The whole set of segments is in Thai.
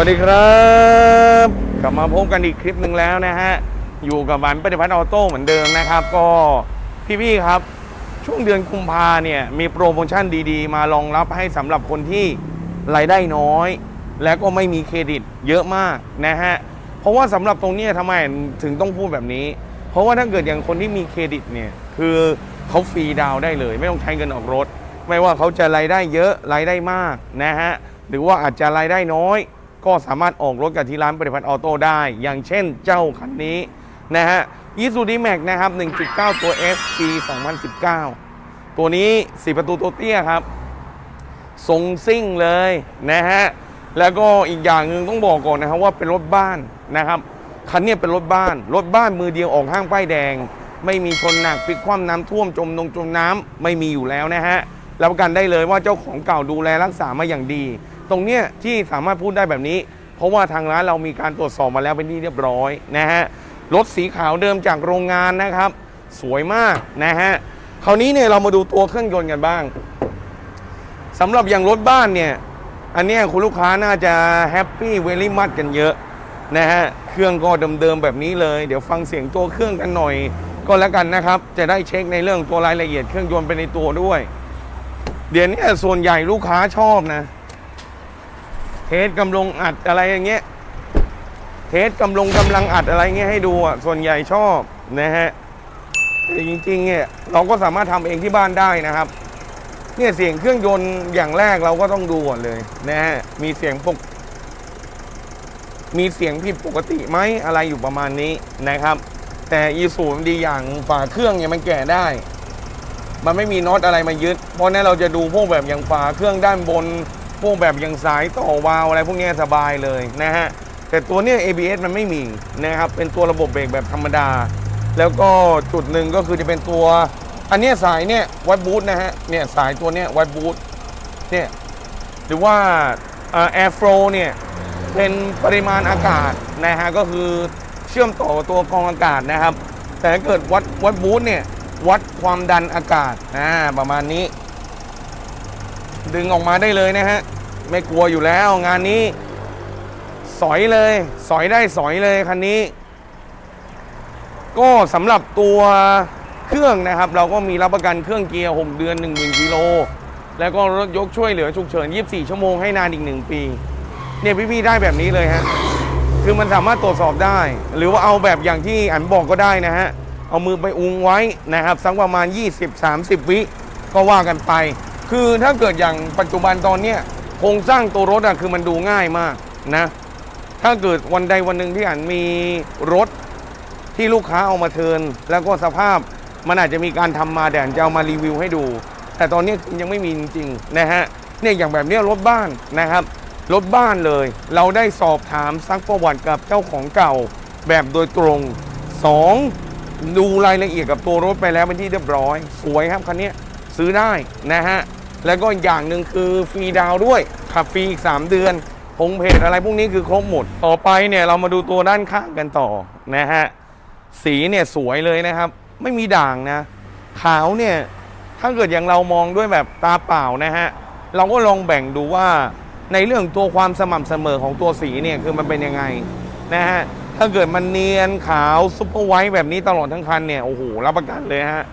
วัสดีครับ กลับมาพบกันอีกคลิปหนึ่งแล้วนะฮะ อยู่กับบันปฏิพัฒน์ออโต้เหมือนเดิมนะครับ ก็พี่ๆครับ ช่วงเดือนกุมภาเนี่ยมีโปรโมชั่นดีๆ มารองรับให้สำหรับคนที่รายได้น้อย และก็ไม่มีเครดิตเยอะมากนะฮะ เพราะว่าสำหรับตรงนี้ทำไมถึงต้องพูดแบบนี้ เพราะว่าถ้าเกิดอย่างคนที่มีเครดิตเนี่ยคือเขาฟรีดาวได้เลย ไม่ต้องใช้เงินออกรถ ไม่ว่าเขาจะรายได้เยอะรายได้มากนะฮะหรือว่าอาจจะรายได้น้อย ก็สามารถออกรถกับที่ร้านปฏิพัฒน์ออโต้ได้ อย่างเช่นเจ้าคันนี้นะฮะอีซูดีแม็กนะครับ 1.9 ตัว S ปี 2019 ตัวนี้ 4 ประตูตัวเตี้ยครับ ทรงซิ่งเลยนะฮะ แล้วก็อีกอย่างหนึ่งต้องบอกก่อนนะครับว่าเป็นรถบ้านนะครับ คันนี้เป็นรถบ้าน รถบ้านมือเดียวออกห้างป้ายแดง ไม่มีชนหนักพลิกคว่ำน้ำท่วมจมนงจมน้ำไม่มีอยู่แล้วนะฮะ รับประกันได้เลยว่าเจ้าของเก่าดูแลรักษามาอย่างดี ตรงเนี้ยที่สามารถพูดได้แบบนี้ เพราะว่าทางร้านเรามีการตรวจสอบมาแล้วเป็นที่เรียบร้อยนะฮะรถสีขาวเดิมจากโรงงานนะครับ สวยมากนะฮะคราวนี้เนี่ยเรามาดูตัวเครื่องยนต์กันบ้างสำหรับอย่างรถบ้านเนี่ยอันนี้คุณลูกค้าน่าจะแฮปปี้เวลี่มัดกันเยอะนะฮะเครื่องก็เดิมๆแบบนี้เลย เดี๋ยวฟังเสียงตัวเครื่องกันหน่อยก็แล้วกันนะครับ จะได้เช็คในเรื่องตัวรายละเอียดเครื่องยนต์ไปในตัวด้วย เดี๋ยวนี้ส่วนใหญ่ลูกค้าชอบนะ เทสกำลังอัดอะไรอย่างเงี้ยเทสกำลังกำลังอัดอะไรเงี้ยให้ดูอะส่วนใหญ่ชอบนะฮะแต่จริงๆเนี่ยเราก็สามารถทำเองที่บ้านได้นะครับ เนี่ยเสียงเครื่องยนต์อย่างแรกเราก็ต้องดูก่อนเลยนะฮะมีเสียงปกมีเสียงผิดปกติไหมอะไรอยู่ประมาณนี้นะครับ แต่อีสูมันดีอย่างฝาเครื่องเนี่ยมันแก่ได้ มันไม่มีน็อตอะไรมายึด เพราะนั้นเราจะดูพวกแบบอย่างฝาเครื่องด้านบน พวกแบบอย่างสายต่อวาล์วอะไรพวกนี้สบายเลยนะฮะ แต่ตัวเนี้ย ABS มันไม่มีนะครับ เป็นตัวระบบเบรกแบบธรรมดา แล้วก็จุดหนึ่งก็คือจะเป็นตัว อันเนี้ยสายเนี่ยวัดบูทนะฮะ เนี่ยสายตัวเนี้ยวัดบูทเนี่ยหรือว่าแอร์โฟลเนี่ยเป็นปริมาณอากาศนะฮะก็คือเชื่อมต่อตัวกรองอากาศนะครับ แต่ถ้าเกิดวัดวัดบูทเนี่ยวัดความดันอากาศอ่าประมาณนี้ ดึงออกมาได้เลยนะฮะ ไม่กลัวอยู่แล้วงานนี้ สอยเลย สอยได้สอยเลยคันนี้ ก็สำหรับตัวเครื่องนะครับ เราก็มีรับประกันเครื่องเกียร์ 6 เดือน 10,000กิโล แล้วก็รถยกช่วยเหลือฉุกเฉิน 24 ชั่วโมงให้นานอีก 1 ปี เนี่ยพี่ๆได้แบบนี้เลยฮะ คือมันสามารถตรวจสอบได้ หรือว่าเอาแบบอย่างที่อันบอกก็ได้นะฮะ เอามือไปอุ้งไว้นะครับสักประมาณ 20-30 วิก็ว่ากันไป คือถ้าเกิดอย่างปัจจุบันตอนเนี้ยโครงสร้างตัวรถอะคือมันดูง่ายมากนะ ถ้าเกิดวันใดวันหนึ่งที่อันมีรถที่ลูกค้าเอามาเทิน แล้วก็สภาพมันอาจจะมีการทำมาแต่อันจะเอามารีวิวให้ดู แต่ตอนนี้ยังไม่มีจริงๆนะฮะเนี่ยอย่างแบบเนี้ยรถบ้านนะครับรถบ้านเลย เราได้สอบถามซักประวัติกับเจ้าของเก่าแบบโดยตรง 2. ดูรายละเอียดกับตัวรถไปแล้วเป็นที่เรียบร้อย สวยครับคันนี้ซื้อได้นะฮะ แล้วก็อย่างหนึ่งคือฟรีดาวด้วยขับฟรีอีก 3 เดือนพงเพจอะไรพวกนี้คือครบหมด ต่อไปเนี่ยเรามาดูตัวด้านข้างกันต่อนะฮะสีเนี่ยสวยเลยนะครับ ไม่มีด่างนะขาวเนี่ยถ้าเกิดอย่างเรามองด้วยแบบตาเปล่านะฮะเราก็ลองแบ่งดูว่าในเรื่องตัวความสม่ำเสมอของตัวสีเนี่ยคือมันเป็นยังไงนะฮะถ้าเกิดมันเนียนขาวซุปเปอร์ไวท์แบบนี้ตลอดทั้งคันเนี่ยโอ้โหรับประกันเลยฮะ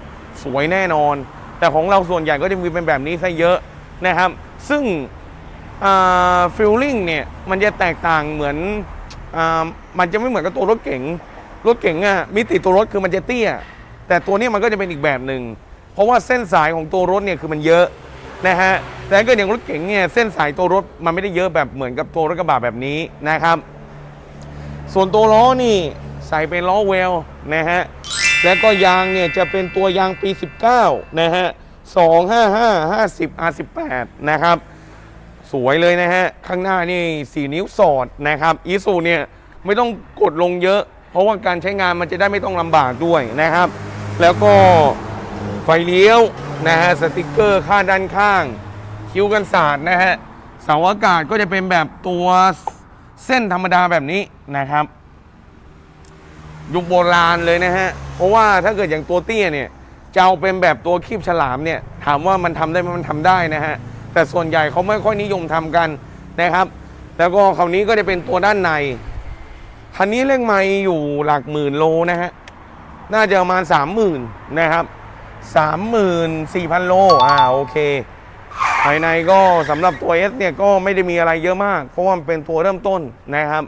สวยแน่นอน แต่ของเราส่วนใหญ่ก็จะมีเป็นแบบนี้ซะเยอะนะครับ ซึ่งฟิลลิ่งเนี่ยมันจะแตกต่างเหมือนอมันจะไม่เหมือนกับตัวรถเก๋งรถเก๋งอะมิติตัวรถคือมันจะเตี้ย แต่ตัวนี้มันก็จะเป็นอีกแบบหนึ่งเพราะว่าเส้นสายของตัวรถเนี่ยคือมันเยอะนะฮะแต่เกิดอย่างรถเก๋งเนี่ยเส้นสายตัวรถมันไม่ได้เยอะแบบเหมือนกับตัวรถกระบะแบบนี้นะครับ ส่วนตัวล้อนี่ใส่เป็นล้อเวลนะฮะ แล้วก็ยางเนี่ยจะเป็นตัวยางปี 19 นะฮะ 255 50 R18 นะครับ สวยเลยนะฮะ ข้างหน้านี่ 4 นิ้วสอดนะครับอีซูเนี่ยไม่ต้องกดลงเยอะ เพราะว่าการใช้งานมันจะได้ไม่ต้องลำบากด้วยนะครับ แล้วก็ไฟเลี้ยวนะฮะสติกเกอร์ข้างด้านข้าง คิ้วกันศาสตร์นะฮะเสาอากาศก็จะเป็นแบบตัวเส้นธรรมดาแบบนี้นะครับ ยุคโบราณเลยนะฮะ เพราะว่าถ้าเกิดอย่างตัวเตี้ยเนี่ยจะเอาเป็นแบบตัวคีบฉลามเนี่ยถามว่ามันทำได้ไหมมันทำได้นะฮะ แต่ส่วนใหญ่เขาไม่ค่อยนิยมทำกันนะครับ แล้วก็คราวนี้ก็จะเป็นตัวด้านในคันนี้เร่งไม้อยู่หลักหมื่นโลนะฮะ น่าจะประมาณสามหมื่นนะครับสามหมื่นสี่พันโลอ่าโอเค ภายในก็สำหรับตัว S เนี่ยก็ไม่ได้มีอะไรเยอะมาก เพราะว่ามันเป็นตัวเริ่มต้นนะครับ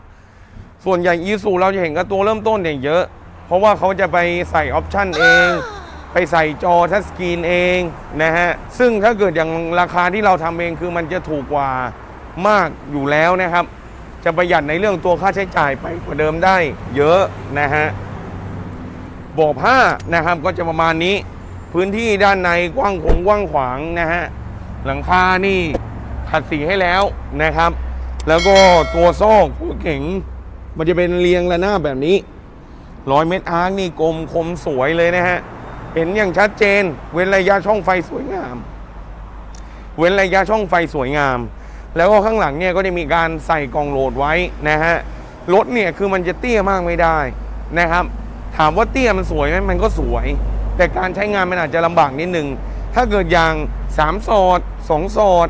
ส่วนใหญ่อีซูเราจะเห็นกับตัวเริ่มต้นเนี่ยเยอะ เพราะว่าเขาจะไปใส่ออปชันเอง ไปใส่จอทัชสกรีนเองนะฮะ ซึ่งถ้าเกิดอย่างราคาที่เราทำเองคือมันจะถูกกว่ามากอยู่แล้วนะครับ จะประหยัดในเรื่องตัวค่าใช้จ่ายไปกว่าเดิมได้เยอะนะฮะบ่อผ้านะครับก็จะประมาณนี้ พื้นที่ด้านในกว้างขงกว้างขวางนะฮะ หลังคานี่ขัดสีให้แล้วนะครับ แล้วก็ตัวซอกหัวเก๋ง มันจะเป็นเรียงระนาบแบบนี้ร้อยเมตรอาร์คนี่กลมคมสวยเลยนะฮะ เห็นอย่างชัดเจน เว้นระยะช่องไฟสวยงาม เว้นระยะช่องไฟสวยงาม แล้วก็ข้างหลังเนี่ยก็จะมีการใส่กองโหลดไว้นะฮะรถเนี่ยคือมันจะเตี้ยมากไม่ได้นะครับ ถามว่าเตี้ยมันสวยไหมมันก็สวย แต่การใช้งานมันอาจจะลำบากนิดนึง ถ้าเกิดอย่าง3สอด2สอด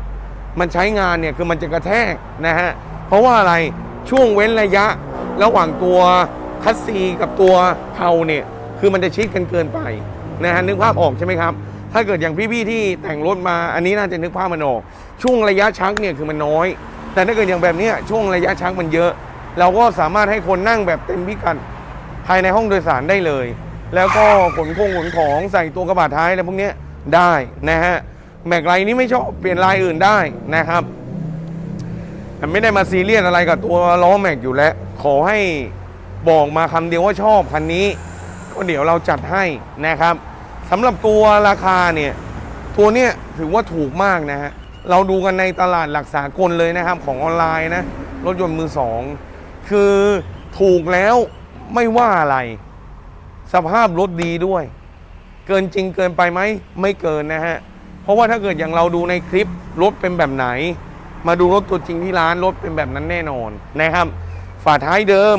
มันใช้งานเนี่ยคือมันจะกระแทกนะฮะเพราะว่าอะไรช่วงเว้นระยะ ระหว่างตัวคัสซีกับตัวเพาเนี่ย คือมันจะชิดกันเกินไปนะฮะนึกภาพออกใช่ไหมครับ ถ้าเกิดอย่างพี่ๆที่แต่งรถมาอันนี้น่าจะนึกภาพมันออก ช่วงระยะชักเนี่ยคือมันน้อย แต่ถ้าเกิดอย่างแบบนี้ช่วงระยะชักมันเยอะ เราก็สามารถให้คนนั่งแบบเต็มพิกัดภายในห้องโดยสารได้เลย แล้วก็ขนคงขนของใส่ตัวกระบะท้ายอะไรพวกนี้ได้นะฮะแม็กไลน์นี้ไม่ชอบเปลี่ยนลายอื่นได้นะครับแต่ไม่ได้มาซีเรียสอะไรกับตัวล้อแม็กอยู่แล้ว ขอให้บอกมาคำเดียวว่าชอบคันนี้ ก็เดี๋ยวเราจัดให้นะครับสำหรับตัวราคาเนี่ย ตัวเนี้ยถือว่าถูกมากนะฮะ เราดูกันในตลาดหลักสากลเลยนะครับ ของออนไลน์นะ รถยนต์มือสองคือถูกแล้วไม่ว่าอะไร สภาพรถดีด้วย เกินจริงเกินไปไหมไม่เกินนะฮะ เพราะว่าถ้าเกิดอย่างเราดูในคลิปรถเป็นแบบไหน มาดูรถตัวจริงที่ร้านรถเป็นแบบนั้นแน่นอนนะครับ ฝาท้ายเดิม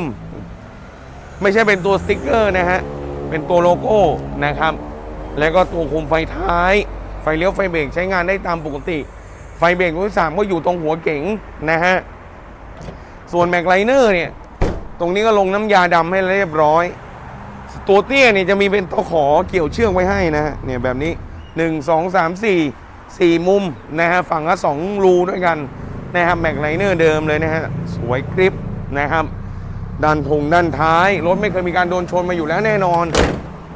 ไม่ใช่เป็นตัวสติกเกอร์นะฮะ เป็นตัวโลโก้นะครับ แล้วก็ตัวคุมไฟท้าย ไฟเลี้ยวไฟเบรกใช้งานได้ตามปกติ ไฟเบรกรุ่นสามก็อยู่ตรงหัวเก๋งนะฮะ ส่วนแม็กไลเนอร์เนี่ย ตรงนี้ก็ลงน้ำยาดำให้เรียบร้อย ตัวเตี้ยเนี่ยจะมีเป็นตะขอเกี่ยวเชือกไว้ให้นะฮะ เนี่ยแบบนี้1 2 3 4 4มุมนะฮะ ฝั่งละ2รูด้วยกันนะครับแม็กไลเนอร์เดิมเลยนะฮะ สวยกริป นะครับด้านทงด้านท้ายรถไม่เคยมีการโดนชนมาอยู่แล้วแน่นอน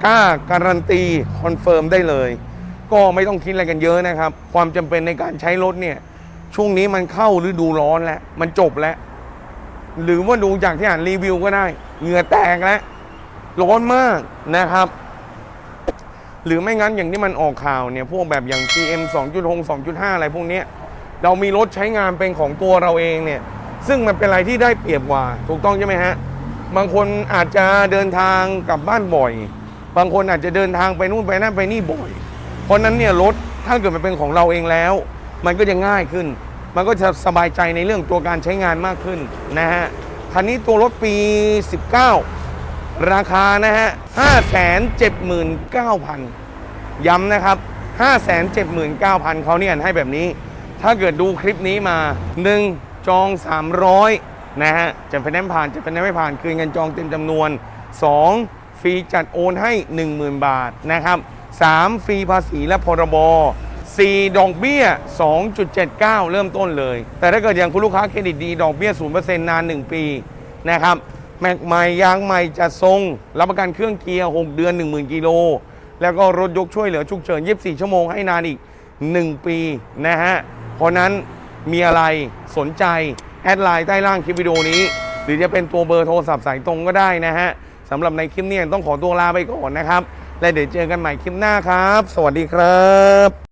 กล้าการันตีคอนเฟิร์มได้เลย ก็ไม่ต้องคิดอะไรกันเยอะนะครับ ความจำเป็นในการใช้รถเนี่ยช่วงนี้มันเข้าฤดูร้อนแล้ว มันจบแล้ว หรือว่าดูจากที่อ่านรีวิวก็ได้เหงื่อแตกแล้วร้อนมากนะครับ หรือไม่งั้นอย่างที่มันออกข่าวเนี่ย พวกแบบอย่าง GM 2.6 2.5 อะไรพวกนี้เรามีรถใช้งานเป็นของตัวเราเองเนี่ย ซึ่งมันเป็นอะไรที่ได้เปรียบกว่า ถูกต้องใช่ไหมฮะ บางคนอาจจะเดินทางกลับบ้านบ่อย บางคนอาจจะเดินทางไปนู่นไปนั่นไปนี่บ่อย เพราะนั้นเนี่ยรถถ้าเกิดมันเป็นของเราเองแล้ว มันก็จะง่ายขึ้น มันก็จะสบายใจในเรื่องตัวการใช้งานมากขึ้นนะฮะ คันนี้ตัวรถปี 19 ราคานะฮะ 579,000 ย้ำนะครับ 579,000เขาเนี่ยให้แบบนี้ ถ้าเกิดดูคลิปนี้มา 1. จอง 300 นะฮะจะไฟแนนซ์ผ่านจะไฟแนนซ์ไม่ผ่านคืนเงินจองเต็มจำนวน 2. ฟรีจัดโอนให้ 10,000 บาทนะครับ 3. ฟรีภาษีและพรบ 4. ดอกเบี้ย 2.79 เริ่มต้นเลย แต่ถ้าเกิดอย่างคุณลูกค้าเครดิตดี ดอกเบี้ย 0%นาน 1 ปีนะครับแม็กใหม่ยางใหม่จะทรง รับประกันเครื่องเกียร์ 6 เดือน 10,000 กิโล แล้วก็รถยกช่วยเหลือฉุกเฉิน 24 ชั่วโมงให้นานอีก 1 ปีนะฮะเพราะนั้น มีอะไรสนใจ แอดไลน์ใต้ล่างคลิปวิดีโอนี้ หรือจะเป็นตัวเบอร์โทรศัพท์สายตรงก็ได้นะฮะสำหรับในคลิปนี้ต้องขอตัวลาไปก่อนนะครับ และเดี๋ยวเจอกันใหม่คลิปหน้าครับ สวัสดีครับ